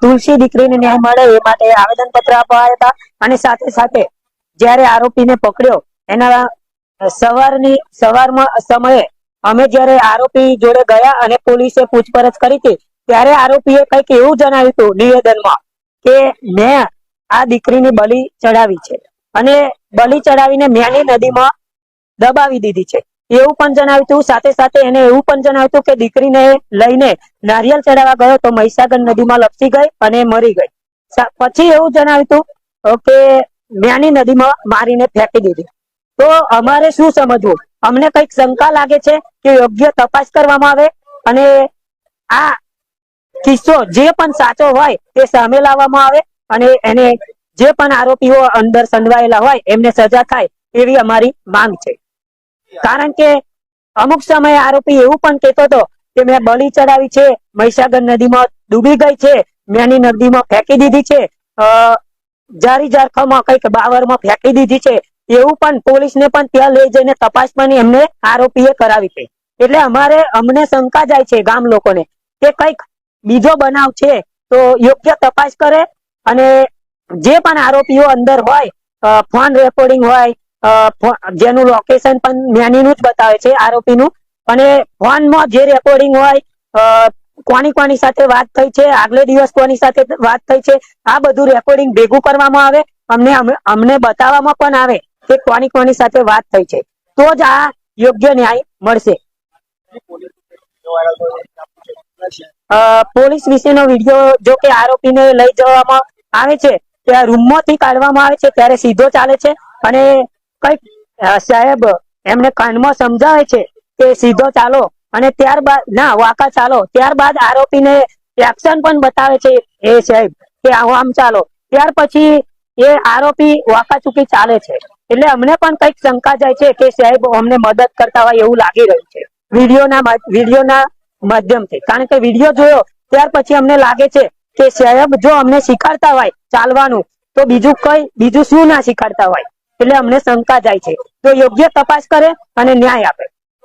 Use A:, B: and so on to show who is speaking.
A: તુલસી દીકરીને ન્યાય મળે એ માટે આવેદન પત્ર આપવા હતા. અને સાથે સાથે જયારે આરોપીને પકડ્યો, એના સવારની, સવારમાં સમયે અમે જયારે આરોપી જોડે ગયા અને પોલીસે પૂછપરછ કરી હતી, ત્યારે આરોપીએ કંઈક એવું જણાવ્યું હતું નિવેદનમાં કે મેં આ દીકરીની બલી ચડાવી છે. અને બલી ચડાવીને મેની નદીમાં દબાવી દીધી છે. એવું પણ જણાવ્યું હતું. સાથે સાથે એને એવું પણ જણાવ્યું કે દીકરીને લઈને નારિયેલ ચડાવવા ગયો તો મહીસાગર નદીમાં લપસી ગઈ અને મરી ગઈ. પછી એવું જણાવ્યું હતું કે મ્યાની નદીમાં મારીને ફેંકી દીધી. તો અમારે શું સમજવું? અમને કંઈક શંકા લાગે છે કે યોગ્ય તપાસ કરવામાં આવે અને આ કિસ્સો જે પણ સાચો હોય તે સામે લાવવામાં આવે અને એને જે પણ આરોપીઓ અંદર સંડવાયેલા હોય એમને સજા થાય એવી અમારી માંગ છે. કારણ કે અમુક સમયે આરોપી એવું પણ કહેતો હતો કે મેં બલી ચડાવી છે, મહીસાગર નદીમાં ડૂબી ગઈ છે મેની નદીમાં ફેંકી દીધી છે જારી જારખામાં કંઈક બાવરમાં ફેંકી દીધી છે, એવું પણ પોલીસને પણ ત્યાં લઈ જઈને તપાસ પણ એમને આરોપીએ કરાવી છે. એટલે અમારે, અમને શંકા જાય છે ગામ લોકોને કે કંઈક બીજો બનાવ છે, તો યોગ્ય તપાસ કરે અને જે પણ આરોપીઓ અંદર હોય ફોન રેકોર્ડિંગ હોય જેનું લોકેશન પણ જ્ઞાનીનું જ બતાવે છે, આરોપીનું. અને ફોનમાં જે રેકોર્ડિંગ હોય કોની કોની સાથે વાત થઈ છે, આગલે દિવસ કોની સાથે વાત થઈ છે, આ બધું રેકોર્ડિંગ ભેગું કરવામાં આવે. અમને અમને- બતાવવામાં પણ આવે કે કોની કોની સાથે વાત થઈ છે. તો જ આ યોગ્ય ન્યાય મળશે. પોલીસ વિશેનો વીડિયો જો કે આરોપીને લઈ જવામાં આવે છે ત્યાં રૂમમાંથી કાઢવામાં આવે છે, ત્યારે સીધો ચાલે છે. અને કંઈક સાહેબ, એમને કાનમાં સમજાવે છે કે સીધો ચાલો અને ત્યારબાદ, ના, વાકા ચાલો. ત્યારબાદ આરોપીને એક્શન પણ બતાવે છે એ સાહેબ કે આમ ચાલો. ત્યાર પછી એ આરોપી વાકા ચૂકી ચાલે છે. એટલે અમને પણ કંઈક શંકા જાય છે કે સાહેબ અમને મદદ કરતા હોય એવું લાગી રહ્યું છે. વિડીયોના વિડીયોના માધ્યમથી. કારણ કે વીડિયો જોયો, ત્યાર પછી અમને લાગે છે કે સાહેબ જો અમને શીખવાડતા હોય ચાલવાનું, તો બીજું કઈ, બીજું શું ના શીખવાડતા હોય? એટલે અમને શંકા જાય છે. તો યોગ્ય તપાસ કરે અને ન્યાય આપે.